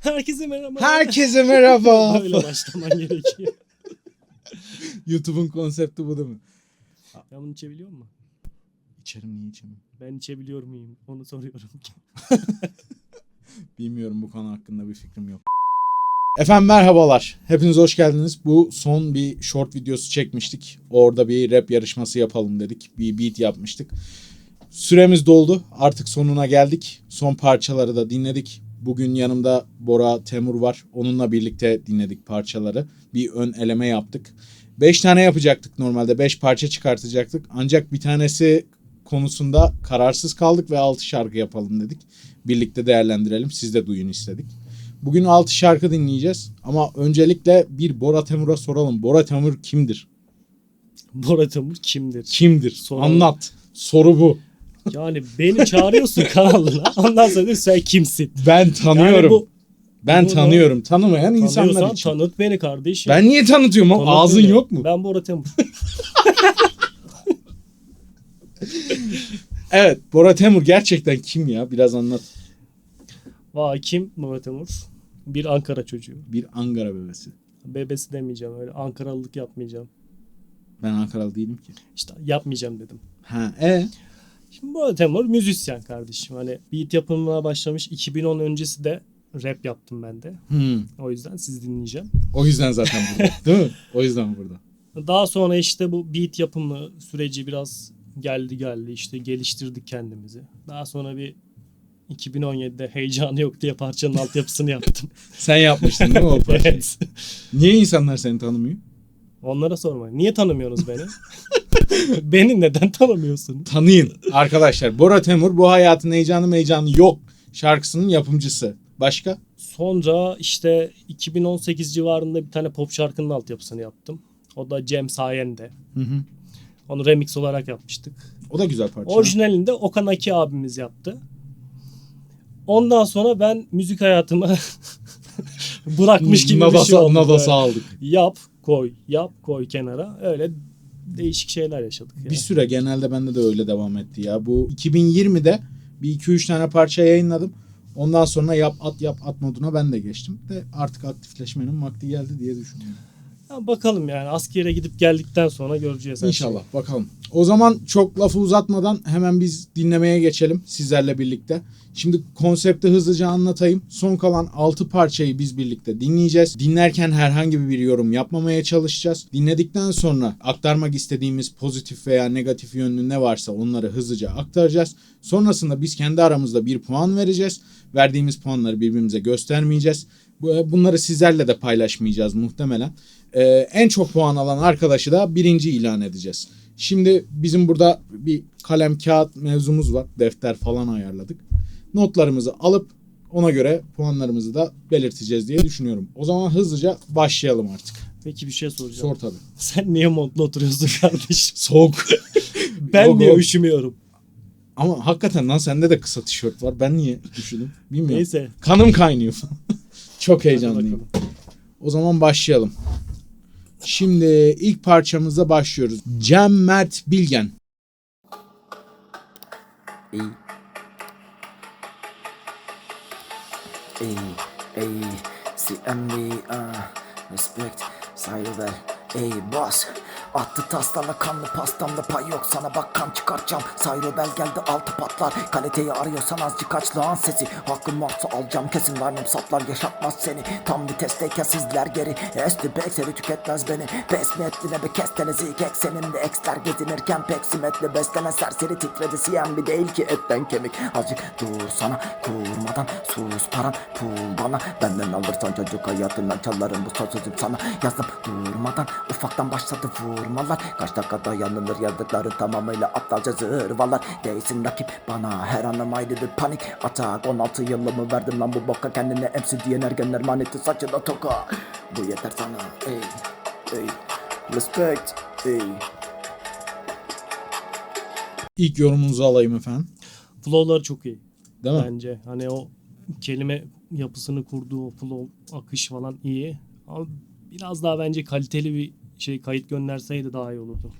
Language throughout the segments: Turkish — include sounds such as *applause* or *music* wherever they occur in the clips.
Herkese merhaba. Herkese *laughs* merhaba. Böyle başlaman gerekiyor. *laughs* YouTube'un konsepti bu değil mi? Ben bunu içebiliyor muyum? İçerim niye içemem? Ben içebiliyor muyum? Onu soruyorum. *laughs* Bilmiyorum bu konu hakkında bir fikrim yok. Efendim merhabalar. Hepiniz hoş geldiniz. Bu son bir short videosu çekmiştik. Orada bir rap yarışması yapalım dedik. Bir beat yapmıştık. Süremiz doldu. Artık sonuna geldik. Son parçaları da dinledik. Bugün yanımda Bora Temur var. Onunla birlikte dinledik parçaları. Bir ön eleme yaptık. 5 tane yapacaktık normalde. 5 parça çıkartacaktık. Ancak bir tanesi konusunda kararsız kaldık ve 6 şarkı yapalım dedik. Birlikte değerlendirelim. Siz de duyun istedik. Bugün 6 şarkı dinleyeceğiz. Ama öncelikle bir Bora Temur'a soralım. Bora Temur kimdir? Bora Temur kimdir? Kimdir? Soralım. Anlat. Soru bu. Yani beni çağırıyorsun *laughs* kanalına. Ondan sonra diyorsun, sen kimsin? Ben tanıyorum. Yani bu ben bunu- tanıyorum. Tanımayan insanlar için. tanıt beni kardeşim. ben niye tanıtıyorum? Tanıt Ağzın beni. yok mu? Ben Bora Temur. *laughs* Evet. Bora Temur gerçekten kim ya? Biraz anlat. Vay kim Bora Temur? Bir Ankara çocuğu. Bir Ankara bebesi. Bebesi demeyeceğim öyle. Ankaralılık yapmayacağım. Ben Ankaralı değilim ki. İşte yapmayacağım dedim. Ha, e Şimdi Bora Temur müzisyen kardeşim. Hani beat yapımına başlamış. 2010 öncesi de rap yaptım ben de. Hmm. O yüzden siz dinleyeceğim. O yüzden zaten burada. *laughs* Değil mi? O yüzden burada. Daha sonra işte bu beat yapımı süreci biraz geldi geldi işte geliştirdik kendimizi. Daha sonra bir 2017'de heyecanı yok diye parçanın altyapısını yaptım. *laughs* Sen yapmıştın değil mi o *laughs* parçayı? evet. Niye insanlar seni tanımıyor? Onlara sormayın. Niye tanımıyorsunuz beni? *laughs* beni neden tanımıyorsunuz? Tanıyın arkadaşlar. Bora Temur bu hayatın heyecanı heyecanı yok şarkısının yapımcısı. Başka? Sonra işte 2018 civarında bir tane pop şarkının altyapısını yaptım. O da Cem sayende. Hı hı. Onu remix olarak yapmıştık. O da güzel parça. Orijinalini de Okan Aki abimiz yaptı. Ondan sonra ben müzik hayatımı *laughs* bırakmış gibi bir Nadasa- şey oldu. Nadasa aldık. Yap koy, yap koy kenara. Öyle değişik şeyler yaşadık. Yani. Bir süre genelde bende de öyle devam etti ya. Bu 2020'de bir 2-3 tane parça yayınladım. Ondan sonra yap at yap at moduna ben de geçtim. De artık aktifleşmenin vakti geldi diye düşünüyorum. Ya bakalım yani askere gidip geldikten sonra göreceğiz. İnşallah bakalım. O zaman çok lafı uzatmadan hemen biz dinlemeye geçelim sizlerle birlikte. Şimdi konsepti hızlıca anlatayım. Son kalan 6 parçayı biz birlikte dinleyeceğiz. Dinlerken herhangi bir yorum yapmamaya çalışacağız. Dinledikten sonra aktarmak istediğimiz pozitif veya negatif yönlü ne varsa onları hızlıca aktaracağız. Sonrasında biz kendi aramızda bir puan vereceğiz. Verdiğimiz puanları birbirimize göstermeyeceğiz. Bu- Bunları sizlerle de paylaşmayacağız muhtemelen. Ee, en çok puan alan arkadaşı da birinci ilan edeceğiz. Şimdi bizim burada bir kalem kağıt mevzumuz var. Defter falan ayarladık. Notlarımızı alıp ona göre puanlarımızı da belirteceğiz diye düşünüyorum. O zaman hızlıca başlayalım artık. Peki bir şey soracağım. Sor tabii. Sen niye montla oturuyorsun kardeşim? *laughs* Soğuk. *laughs* Ben Yok niye üşümüyorum? Ama hakikaten lan sende de kısa tişört var. Ben niye düşündüm bilmiyorum. Neyse. Kanım kaynıyor. *laughs* Çok hadi heyecanlıyım. O zaman başlayalım. Şimdi ilk parçamıza başlıyoruz. Cem Mert Bilgen. Ey. Ey, ey, CMV, uh, respect, saygılar. Ey boss, attı taslarla kanlı pastamda pay yok. Sana bak kan çıkartacağım. Sayro bel geldi altı patlar. Kaliteyi arıyorsan azıcık aç lan sesi. Hakkın varsa alacağım kesin line'ım saplar yaşatmaz seni. Tam vitesteyken sizler geri. Esti seni tüketmez beni. Besmetli ne be kestenizi kek Senin de eksler gezinirken peksimetle beslenen serseri titredi. CMV değil ki etten kemik. Azıcık dur sana kurmadan sus paran. Pul bana Benden alırsan çocuk hayatından çalarım. Bu sözüm sana. Yazdım durmadan ufaktan başladı vurmalar Kaç dakikada yanılır yazdıkları tamamıyla aptalca zırvalar Değilsin rakip bana her anım ayrı bir panik Atak 16 yılımı verdim lan bu boka kendine MC diyen ergenler maneti saçına toka Bu yeter sana ey ey Respect ey İlk yorumunuzu alayım efendim. Flow'ları çok iyi. Değil mi? Bence hani o kelime yapısını kurduğu flow akış falan iyi. Ama biraz daha bence kaliteli bir şey kayıt gönderseydi daha iyi olurdu.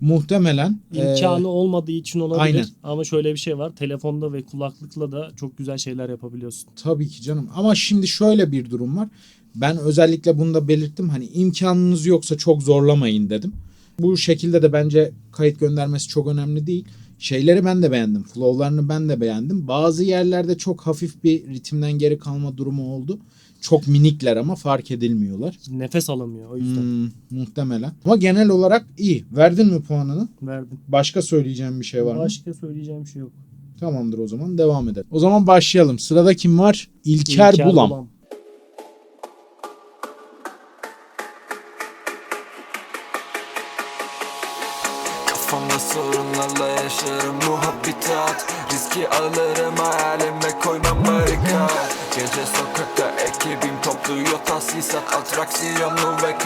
muhtemelen e, İmkanı olmadığı için olabilir. aynen. Ama şöyle bir şey var. Telefonda ve kulaklıkla da çok güzel şeyler yapabiliyorsun. Tabii ki canım. Ama şimdi şöyle bir durum var. Ben özellikle bunu da belirttim. Hani imkanınız yoksa çok zorlamayın dedim. Bu şekilde de bence kayıt göndermesi çok önemli değil. Şeyleri ben de beğendim. Flow'larını ben de beğendim. Bazı yerlerde çok hafif bir ritimden geri kalma durumu oldu. Çok minikler ama fark edilmiyorlar. Nefes alamıyor o yüzden. Hmm, muhtemelen. Ama genel olarak iyi. Verdin mi puanını? Verdim. Başka söyleyeceğim bir şey var mı? Başka söyleyeceğim bir şey yok. Tamamdır o zaman devam edelim. O zaman başlayalım. Sırada kim var? İlker, İlker Bulam. Kafamda Roxy, I'm the wreck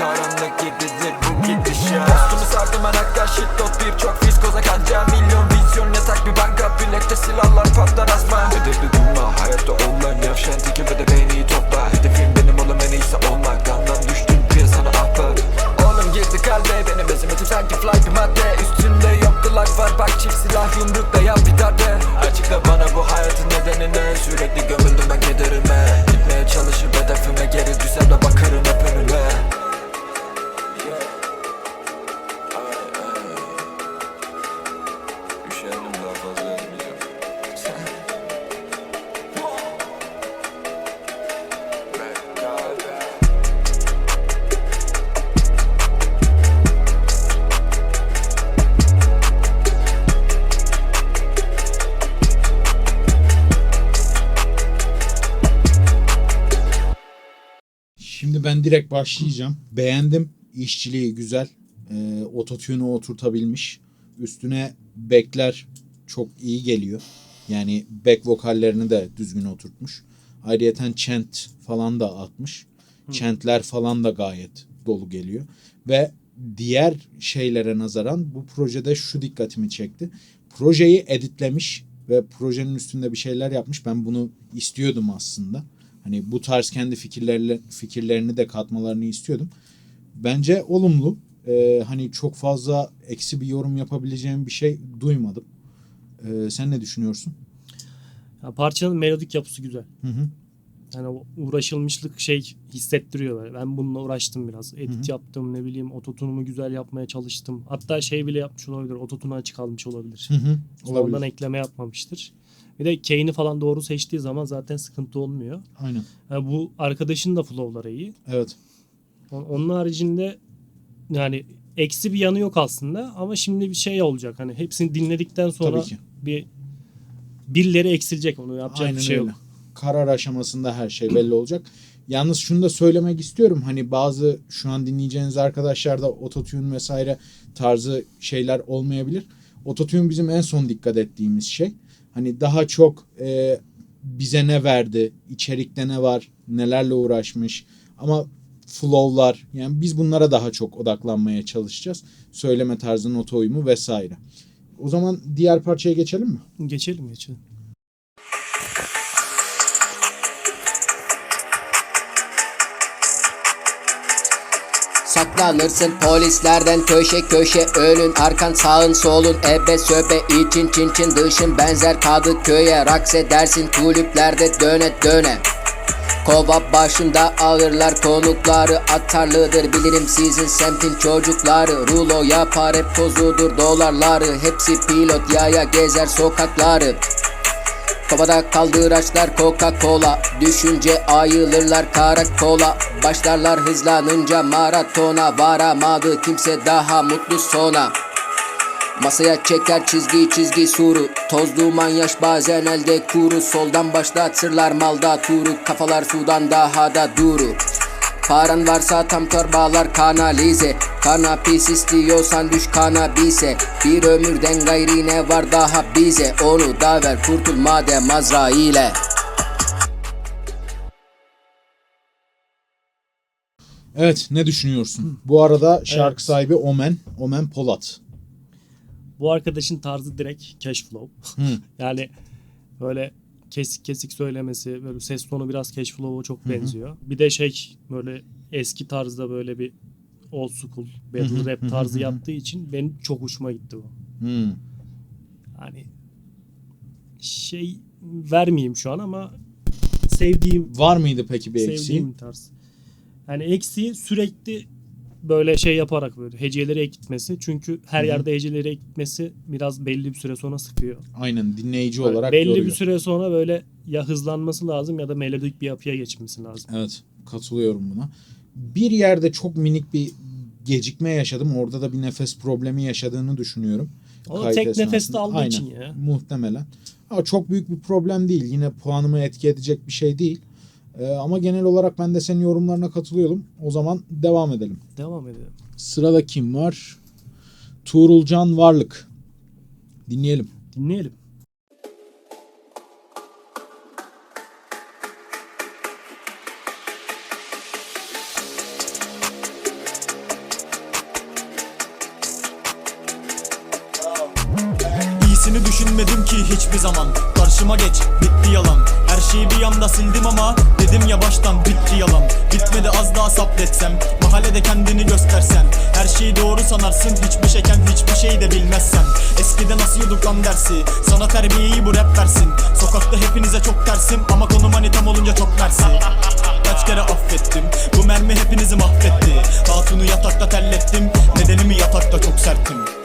Ben direkt başlayacağım. Beğendim. İşçiliği güzel. Ee, ototune'u oturtabilmiş. Üstüne backler çok iyi geliyor. Yani back vokallerini de düzgün oturtmuş. Ayrıyeten chant falan da atmış. Chantler falan da gayet dolu geliyor. Ve diğer şeylere nazaran bu projede şu dikkatimi çekti. Projeyi editlemiş ve projenin üstünde bir şeyler yapmış. Ben bunu istiyordum aslında. Hani bu tarz kendi fikirlerle, fikirlerini de katmalarını istiyordum. Bence olumlu. Ee, hani çok fazla eksi bir yorum yapabileceğim bir şey duymadım. Ee, sen ne düşünüyorsun? Ya parçanın melodik yapısı güzel. Hı hı. Yani uğraşılmışlık şey hissettiriyor böyle. Ben bununla uğraştım biraz. Edit Hı hı. yaptım ne bileyim ototunumu güzel yapmaya çalıştım. Hatta şey bile yapmış olabilir. Ototunu açık almış olabilir. Hı hı. Sonradan Olabilir. ekleme yapmamıştır. Bir de Kane'i falan doğru seçtiği zaman zaten sıkıntı olmuyor. Aynen. Yani bu arkadaşın da flow'ları iyi. Evet. On- Onun haricinde yani eksi bir yanı yok aslında ama şimdi bir şey olacak. Hani hepsini dinledikten sonra Tabii ki. bir birileri eksilecek onu yapacak Aynen bir şey öyle. yok. Karar aşamasında her şey belli olacak. Yalnız şunu da söylemek istiyorum. Hani bazı şu an dinleyeceğiniz arkadaşlarda ototune vesaire tarzı şeyler olmayabilir. Ototune bizim en son dikkat ettiğimiz şey. Hani daha çok e, bize ne verdi, içerikte ne var, nelerle uğraşmış. Ama flow'lar yani biz bunlara daha çok odaklanmaya çalışacağız. Söyleme tarzı, nota uyumu vesaire. O zaman diğer parçaya geçelim mi? Geçelim geçelim. Saklanırsın polislerden köşe köşe Önün arkan sağın solun. Ebe söbe için çin çin dışın. Benzer Kadıköy'e Raks edersin kulüplerde döne döne. Kova başında alırlar konukları Atarlıdır. Bilirim sizin semtin çocukları. Rulo yapar hep tozudur dolarları. Hepsi pilot yaya gezer sokakları Kovada kaldıraçlar Coca Cola Düşünce ayılırlar karakola. Başlarlar hızlanınca maratona. Varamadı kimse daha mutlu sona. Masaya çeker çizgi çizgi suru. Toz duman yaş bazen elde kuru. Soldan başlatırlar malda turu. Kafalar sudan daha da duru Paran varsa tam torbalar kanalize Kanapis istiyorsan düş kanabise Bir ömürden gayri ne var daha bize Onu da ver kurtul madem Azrail'e Evet ne düşünüyorsun? Bu arada şarkı Evet. sahibi Omen. Omen Polat. Bu arkadaşın tarzı direkt cash flow. Hı. *laughs* yani böyle kesik kesik söylemesi, böyle ses tonu biraz cash flow'a çok benziyor. Bir de şey böyle eski tarzda böyle bir old school battle rap tarzı yaptığı için benim çok hoşuma gitti bu. Hmm. Hani şey vermeyeyim şu an ama sevdiğim Var mıydı peki bir eksiği? sevdiğim tarz. Yani eksiği sürekli böyle şey yaparak böyle heceleri ekitmesi. Çünkü her yerde heceleri ekitmesi biraz belli bir süre sonra sıkıyor. Aynen dinleyici Böyle olarak belli yoruyor. bir süre sonra böyle ya hızlanması lazım ya da melodik bir yapıya geçmesi lazım. Evet katılıyorum buna. Bir yerde çok minik bir gecikme yaşadım. Orada da bir nefes problemi yaşadığını düşünüyorum. O da Kayıt tek esnasında. nefeste aldığı Aynen. için ya. Muhtemelen. Ama çok büyük bir problem değil. Yine puanımı etki edecek bir şey değil. Ee, ama genel olarak ben de senin yorumlarına katılıyorum. O zaman devam edelim. Devam edelim. Sırada kim var? Tuğrulcan Varlık. Dinleyelim. Dinleyelim. İyisini düşünmedim ki hiçbir zaman Karşıma geç bitti yalan Her şeyi bir anda sildim ama ya baştan bitti yalan. Bitmedi az daha sabretsem Mahallede kendini göstersen Her şeyi doğru sanarsın Hiçbir şeyken hiçbir şey de bilmezsen Eskiden asıyorduk lan dersi Sana terbiyeyi bu rap versin. Sokakta hepinize çok tersim Ama konu manitam olunca çok tersi Kaç kere affettim Bu mermi hepinizi mahvetti. Hatunu yatakta terlettim Nedenimi yatakta çok sertim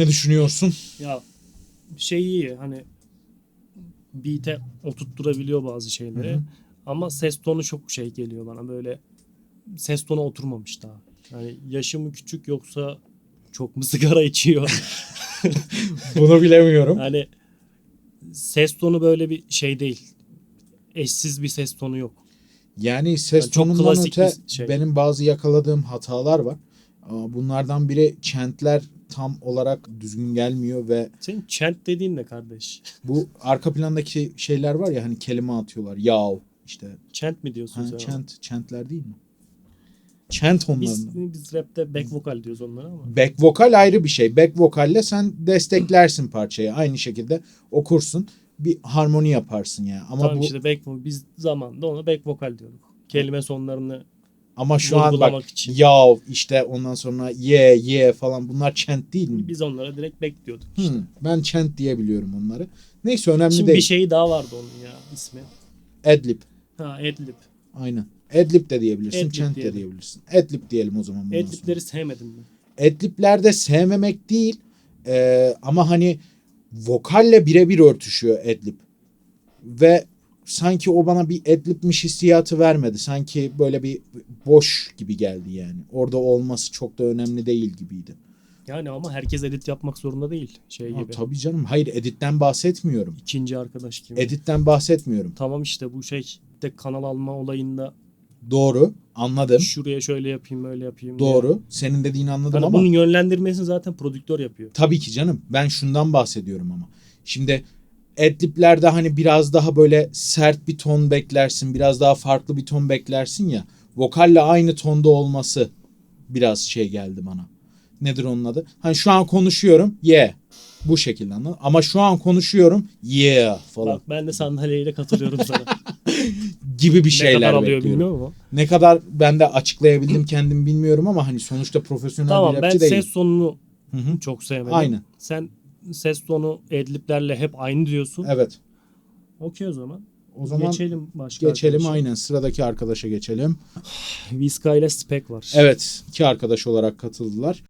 Ne düşünüyorsun? Ya şey iyi hani beat'e oturtturabiliyor bazı şeyleri. Hı hı. Ama ses tonu çok şey geliyor bana böyle ses tonu oturmamış daha. Yani yaşı mı küçük yoksa çok mu *laughs* sigara içiyor? *laughs* Bunu bilemiyorum. hani ses tonu böyle bir şey değil. Eşsiz bir ses tonu yok. Yani ses Yani tonundan öte şey. benim bazı yakaladığım hatalar var. Bunlardan biri chantler tam olarak düzgün gelmiyor ve Senin chant dediğin ne kardeş? *laughs* bu arka plandaki şeyler var ya hani kelime atıyorlar. Yav işte. Chant mi diyorsun Ha, sen? chant, chantler değil mi? Chant onların. Biz, biz rapte back vokal diyoruz onlara ama. Back vokal ayrı bir şey. Back vokalle sen desteklersin parçayı. Aynı şekilde okursun. Bir harmoni yaparsın yani. Ama tamam bu işte back vokal. Biz zamanında ona back vokal diyorduk. Kelime sonlarını ama şu an bak için. yav işte ondan sonra ye ye falan bunlar chant değil mi? Biz onlara direkt back diyorduk işte. Hmm, ben chant diyebiliyorum onları. Neyse önemli Şimdi değil. bir şeyi daha vardı onun ya ismi. Adlib. Ha Adlib. Aynen. Adlib de diyebilirsin, Adlib chant de diyelim. diyebilirsin. Adlib diyelim o zaman bundan sonra. Adlib'leri sevmedim mi? Adlib'lerde sevmemek değil e, ama hani vokalle birebir örtüşüyor adlib. Ve sanki o bana bir adlibmiş hissiyatı vermedi. Sanki böyle bir boş gibi geldi yani. Orada olması çok da önemli değil gibiydi. Yani ama herkes edit yapmak zorunda değil. Şey Ha, gibi. tabii canım. Hayır editten bahsetmiyorum. İkinci arkadaş gibi. Editten bahsetmiyorum. Tamam işte bu şey de kanal alma olayında Doğru. Anladım. şuraya şöyle yapayım öyle yapayım. diye. Doğru. Senin dediğini anladım Hani ama bunun yönlendirmesini zaten prodüktör yapıyor. tabii ki canım. Ben şundan bahsediyorum ama. Şimdi adliblerde hani biraz daha böyle sert bir ton beklersin. Biraz daha farklı bir ton beklersin ya. Vokalle aynı tonda olması biraz şey geldi bana. Nedir onun adı? Hani şu an konuşuyorum. Yeah. Bu şekilde anladın? Ama şu an konuşuyorum. Yeah falan. Bak ben de sandalyeyle katılıyorum sana. *laughs* gibi bir ne şeyler kadar alıyor bilmiyorum ama. Ne kadar ben de açıklayabildim kendim bilmiyorum ama hani sonuçta profesyonel Tamam bir ben rapçi değil. ses tonunu Hı hı. çok sevmedim. Aynen. Sen ses tonu adliblerle hep aynı diyorsun. Evet. Okey o zaman. O zaman geçelim başka geçelim arkadaşa. aynen sıradaki arkadaşa geçelim. Viska ile Spek var. Evet iki arkadaş olarak katıldılar.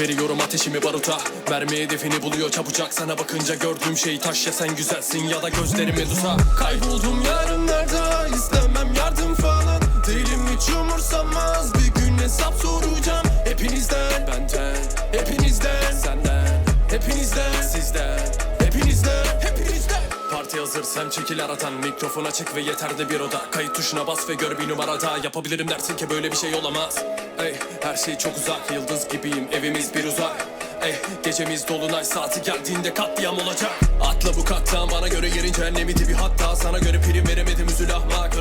Veriyorum ateşimi baruta Mermi hedefini buluyor çabucak Sana bakınca gördüğüm şey taş ya sen güzelsin Ya da gözlerim medusa Kayboldum yarınlarda istemem Hepinizden Hepinizden Hepinizden Parti hazır çekil aradan. Mikrofon açık ve yeterli bir oda. Kayıt tuşuna bas ve gör bir numarada Yapabilirim dersin ki böyle bir şey olamaz. Ey her şey çok uzak. Yıldız gibiyim. Evimiz bir uzak Ey gecemiz dolunay. Saati geldiğinde katliam olacak. Atla bu kattan bana göre yerin cehennemi dibi hatta Sana göre prim veremedim. Üzül ahmak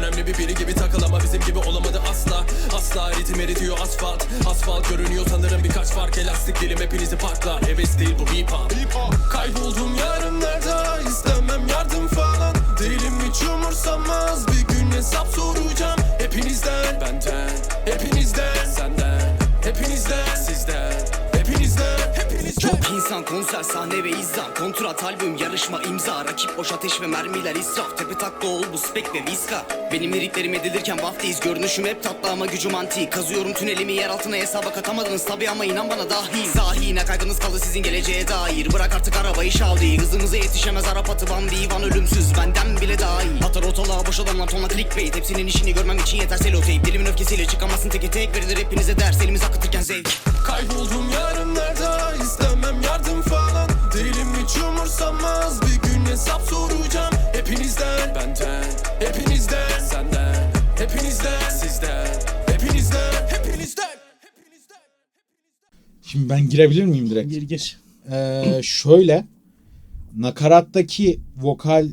bizim gibi olamadı asla. Asla ritim eritiyor asfalt. Asfalt görünüyor sanırım birkaç fark. Elastik dilim hepinizi parklar Heves değil bu hip hop. Kayboldum yarınlarda istemem yardım falan. Değilim hiç umursamaz. Bir gün hesap soracağım Hepinizden. Benden insan konser sahne ve izzam Kontrat albüm yarışma imza. Rakip boş ateş ve mermiler israf. Tepe takla ol bu spek ve viska Benim liriklerim edilirken vaftiyiz Görünüşüm hep tatlı ama gücüm anti Kazıyorum tünelimi yer altına hesaba katamadınız. Tabi ama inan bana dahi. Zahi ne kaygınız kaldı sizin geleceğe dair. Bırak artık arabayı şavdi Hızınıza yetişemez Arap atı Van Divan ölümsüz. Benden bile daha iyi. Atar ortalığa boş adamlar tonla clickbait. Hepsinin işini görmem için yeter seloteyp Dilimin öfkesiyle çıkamazsın teke tek Verilir. Hepinize ders elimiz akıtırken zevk. Kayboldum yarınlarda istemem yardım falan. Değilim hiç umursamaz. Bir gün hesap soracağım. Hepinizden. Benden. Hepinizden. Senden. Hepinizden. Sizden. Hepinizden. Hepinizden. Hepinizden. Şimdi ben girebilir miyim direkt? Gir gir. Ee, şöyle nakarattaki vokal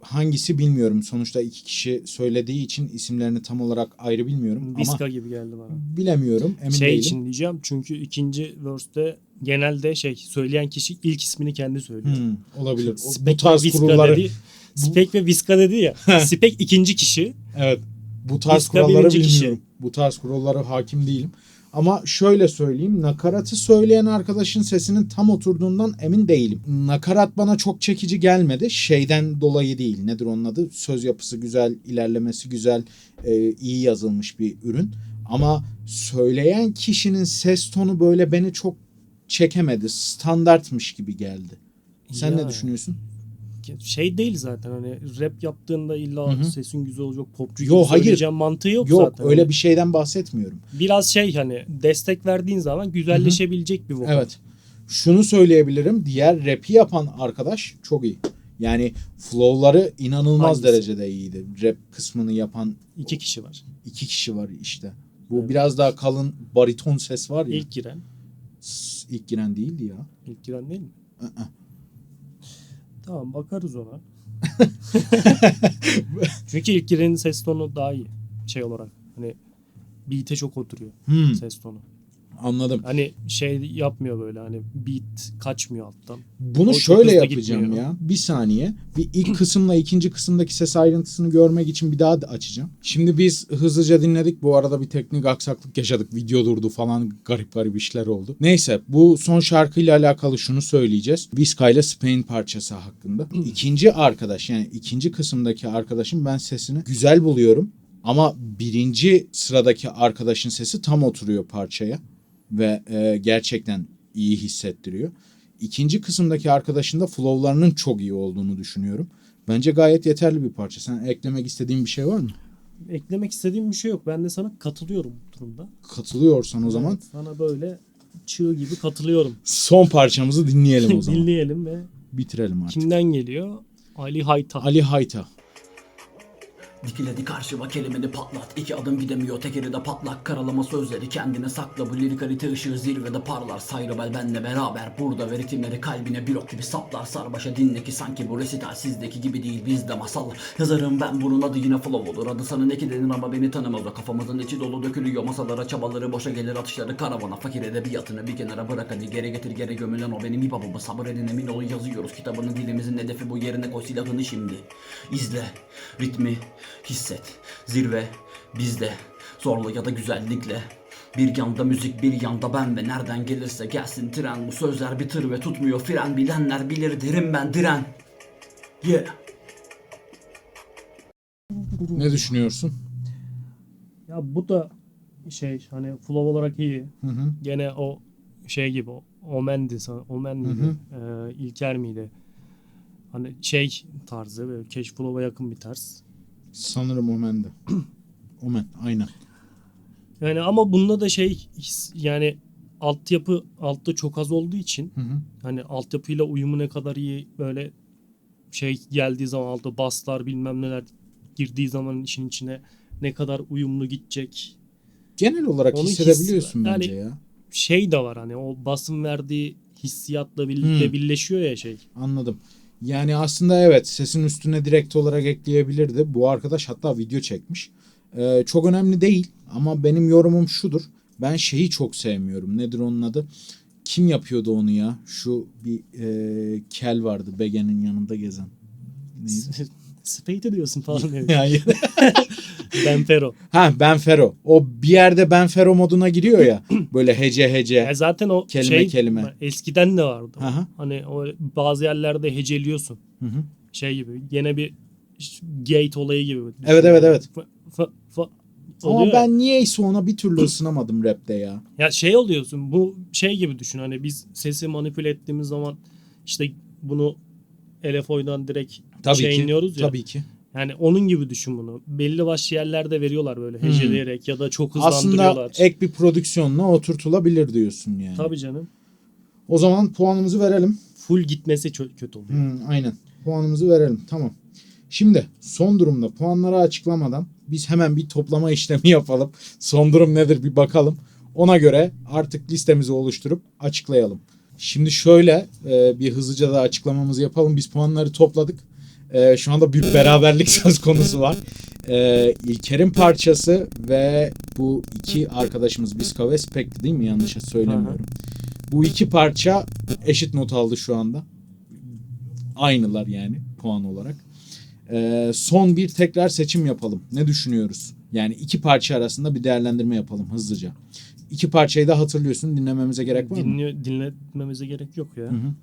hangisi bilmiyorum. Sonuçta iki kişi söylediği için isimlerini tam olarak ayrı bilmiyorum Viska ama gibi geldi bana. bilemiyorum. Emin şey değilim. için diyeceğim çünkü ikinci verse'te genelde şey söyleyen kişi ilk ismini kendi söylüyor. Hmm, olabilir. Bu Spek ve tarz Viska kurulları dedi. Spek ve Viska dedi ya. *laughs* Spek ikinci kişi. evet. Bu tarz Viska kuralları birinci kişi. bilmiyorum. Bu tarz kurallara hakim değilim. Ama şöyle söyleyeyim. Nakaratı söyleyen arkadaşın sesinin tam oturduğundan emin değilim. Nakarat bana çok çekici gelmedi. Şeyden dolayı değil. Nedir onun adı? Söz yapısı güzel, ilerlemesi güzel, e, iyi yazılmış bir ürün. Ama söyleyen kişinin ses tonu böyle beni çok çekemedi. Standartmış gibi geldi. Sen ne Ya. düşünüyorsun? Şey değil zaten hani rap yaptığında illa Hı hı. sesin güzel olacak popçu Yo, gibi hayır. mantığı yok, Yok zaten. öyle bir şeyden bahsetmiyorum. Biraz şey hani destek verdiğin zaman güzelleşebilecek bir vokal. Evet. Şunu söyleyebilirim. Diğer rap'i yapan arkadaş çok iyi. Yani flow'ları inanılmaz Hangisi? derecede iyiydi. Rap kısmını yapan İki kişi var. iki kişi var işte. Bu Evet. biraz daha kalın bariton ses var ya. İlk giren. İlk giren değildi ya. İlk giren değil mi? Hı-hı. Tamam bakarız ona. *laughs* Çünkü ilk girenin ses tonu daha iyi şey olarak. Hani beat'e çok oturuyor Hmm, ses tonu. Anladım. Hani şey yapmıyor böyle hani beat kaçmıyor alttan. Bunu O şöyle yapacağım gitmiyor. ya. Bir saniye. Bir *clears throat* ilk kısımla ikinci kısımdaki ses ayrıntısını görmek için bir daha da açacağım. Şimdi biz hızlıca dinledik. Bu arada bir teknik aksaklık yaşadık. Video durdu falan garip garip işler oldu. Neyse bu son şarkıyla alakalı şunu söyleyeceğiz. Viska ile Spain parçası hakkında. İkinci arkadaş yani ikinci kısımdaki arkadaşın ben sesini güzel buluyorum. Ama birinci sıradaki arkadaşın sesi tam oturuyor parçaya. Ve e, gerçekten iyi hissettiriyor. İkinci kısımdaki arkadaşın da flow'larının çok iyi olduğunu düşünüyorum. Bence gayet yeterli bir parça. Sen eklemek istediğin bir şey var mı? Eklemek istediğim bir şey yok. Ben de sana katılıyorum bu durumda. Katılıyorsan o zaman Evet, sana böyle çığ gibi katılıyorum. son parçamızı dinleyelim o *laughs* zaman. Dinleyelim ve Bitirelim artık. kimden geliyor? Ali Hayta. Ali Hayta. Dikiledi karşıma kelimeni patlat. İki adım gidemiyor tekeri de patlak. Karalama sözleri kendine sakla. Bu lirikalite ışığı zirvede parlar. Sayrabel benle beraber burada Ve ritimleri kalbine bir gibi saplar. Sarbaşa dinle ki sanki bu resital sizdeki gibi değil bizde masal. Yazarım ben bunun adı yine flow olur. Adı sana ne ki denir ama beni tanımaz. O Kafamızın içi dolu dökülüyor. Masalara Çabaları boşa gelir atışları. Karavana Fakir edebiyatını bir kenara bırak. Hadi Geri getir geri gömülen o benim hop'umu Sabır edin emin olun yazıyoruz. Kitabını Dilimizin hedefi bu. Yerine koy silahını şimdi. İzle ritmi hisset Zirve bizde Zorla ya da güzellikle bir yanda müzik bir yanda ben ve nereden gelirse gelsin tren Bu sözler bir tır ve tutmuyor fren Bilenler bilir derim ben diren Yeah Ne düşünüyorsun? Ya bu da şey hani flow olarak iyi. Hı hı. Gene o şey gibi o Omen'di. Omen miydi? Ee, İlker miydi? Hani şey tarzı böyle Cash Flow'a yakın bir tarz. Sanırım Omen'de. *clears throat* Omen aynen. Yani ama bunda da şey his- yani altyapı altta çok az olduğu için Hı hı. hani altyapıyla uyumu ne kadar iyi böyle şey geldiği zaman altta baslar bilmem neler girdiği zaman işin içine ne kadar uyumlu gidecek. Genel olarak Onun hissedebiliyorsun yani- bence ya. Şey de var hani o basın verdiği hissiyatla birlikte Hmm. birleşiyor ya şey. Anladım. Yani aslında evet sesin üstüne direkt olarak ekleyebilirdi. Bu arkadaş hatta video çekmiş. Ee, çok önemli değil ama benim yorumum şudur. Ben şeyi çok sevmiyorum. Nedir onun adı? Kim yapıyordu onu ya? Şu bir e, kel vardı Bege'nin yanında gezen. Neydi? Spade diyorsun falan. *laughs* yani. Hayır. *laughs* ben Fero. ha Ben Fero. O bir yerde Ben Fero moduna giriyor ya. *clears throat* Böyle hece hece. Yani zaten o Kelime şey kelime. eskiden de vardı. Aha. Hani o bazı yerlerde heceliyorsun. Hı hı. Şey gibi. Gene bir gate olayı gibi. Evet, evet, evet. Fa- fa- fa- Ama oluyor ya. ben niyeyse ona bir türlü ısınamadım rapte ya. Ya şey oluyorsun bu şey gibi düşün hani biz sesi manipüle ettiğimiz zaman işte bunu LFO'dan direkt Tabii ki. ya. Tabii ki. Yani onun gibi düşün bunu. Belli başlı yerlerde veriyorlar böyle Hmm. heceleyerek ya da çok Aslında hızlandırıyorlar. ek bir prodüksiyonla oturtulabilir diyorsun yani. Tabii canım. O zaman puanımızı verelim. Full gitmesi kötü oluyor. Hmm, aynen. Puanımızı verelim. Tamam. Şimdi son durumda puanları açıklamadan biz hemen bir toplama *laughs* işlemi yapalım. Son durum nedir bir bakalım. Ona göre artık listemizi oluşturup açıklayalım. Şimdi şöyle e, bir hızlıca da açıklamamızı yapalım. Biz puanları topladık. E, şu anda bir beraberlik *laughs* söz konusu var. E, İlker'in parçası ve bu iki arkadaşımız Biska ve Spek değil mi? Yanlış söylemiyorum. Bu iki parça eşit not aldı şu anda aynılar yani puan olarak. Ee, son bir tekrar seçim yapalım. Ne düşünüyoruz? Yani iki parça arasında bir değerlendirme yapalım hızlıca. İki parçayı da hatırlıyorsun. Dinlememize gerek var mı? Dinliyor, dinletmemize gerek yok ya. Hı hı.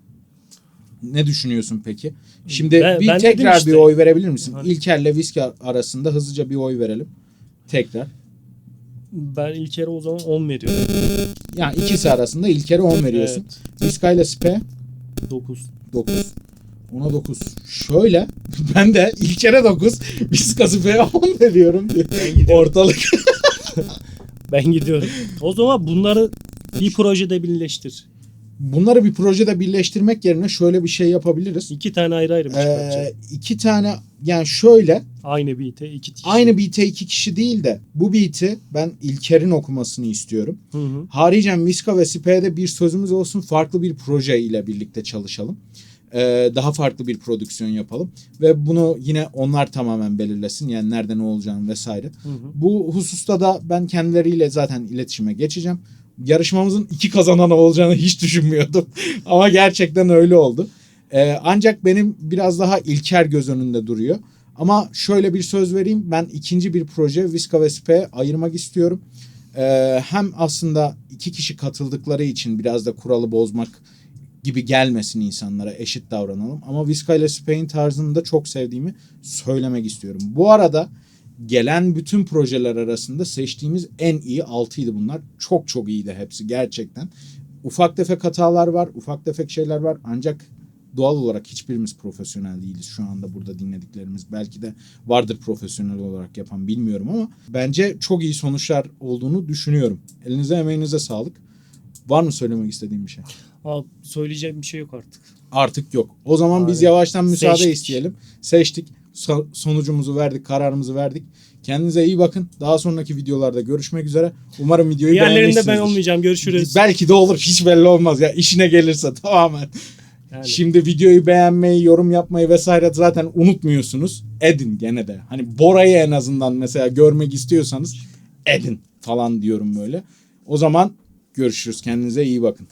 Ne düşünüyorsun peki? Şimdi Ben- bir ben tekrar işte. bir oy verebilir misin? Hani- İlker'le Viski arasında hızlıca bir oy verelim. Tekrar. Ben İlker'e o zaman 10 veriyorum. Yani ikisi arasında İlker'e 10 veriyorsun. Viska ile Spe 9. 9. Ona 9. Şöyle *laughs* ben de İlker'e 9. Viska Spe'ye 10 veriyorum. Ortalık. *laughs* Ben gidiyorum. O zaman bunları bir projede birleştir. Bunları bir projede birleştirmek yerine şöyle bir şey yapabiliriz. İki tane ayrı ayrı mı Ee, çıkartacaksın? iki tane yani şöyle Aynı beat'e iki kişi. aynı beat'e iki kişi değil de bu beat'i ben İlker'in okumasını istiyorum. Hı hı. Haricen Miska ve Sipe'de bir sözümüz olsun farklı bir proje ile birlikte çalışalım. Ee, daha farklı bir prodüksiyon yapalım. Ve bunu yine onlar tamamen belirlesin. Yani nerede ne olacağını vesaire. Hı hı. Bu hususta da ben kendileriyle zaten iletişime geçeceğim. Yarışmamızın iki kazananı olacağını hiç düşünmüyordum. *laughs* Ama gerçekten öyle oldu. Ee, ancak benim biraz daha İlker göz önünde duruyor. Ama şöyle bir söz vereyim. Ben ikinci bir proje Viska ve Spe ayırmak istiyorum. Ee, hem aslında iki kişi katıldıkları için biraz da kuralı bozmak gibi gelmesin insanlara eşit davranalım. Ama Viska ile Spain tarzını da çok sevdiğimi söylemek istiyorum. Bu arada gelen bütün projeler arasında seçtiğimiz en iyi 6'ydı bunlar. Çok çok iyiydi hepsi gerçekten. Ufak tefek hatalar var, ufak tefek şeyler var ancak doğal olarak hiçbirimiz profesyonel değiliz şu anda burada dinlediklerimiz. Belki de vardır profesyonel olarak yapan bilmiyorum ama bence çok iyi sonuçlar olduğunu düşünüyorum. Elinize emeğinize sağlık. Var mı söylemek istediğim bir şey? Aa, söyleyeceğim bir şey yok artık. Artık yok. O zaman biz Abi, yavaştan müsaade seçtik. isteyelim. Seçtik. So- sonucumuzu verdik, kararımızı verdik. Kendinize iyi bakın. Daha sonraki videolarda görüşmek üzere. Umarım videoyu Diğerlerinde ben olmayacağım. Görüşürüz. Belki de olur. Hiç belli olmaz ya. işine gelirse tamamen. Yani. Şimdi videoyu beğenmeyi, yorum yapmayı vesaire zaten unutmuyorsunuz. Edin gene de. Hani Bora'yı en azından mesela görmek istiyorsanız edin falan diyorum böyle. O zaman görüşürüz. Kendinize iyi bakın.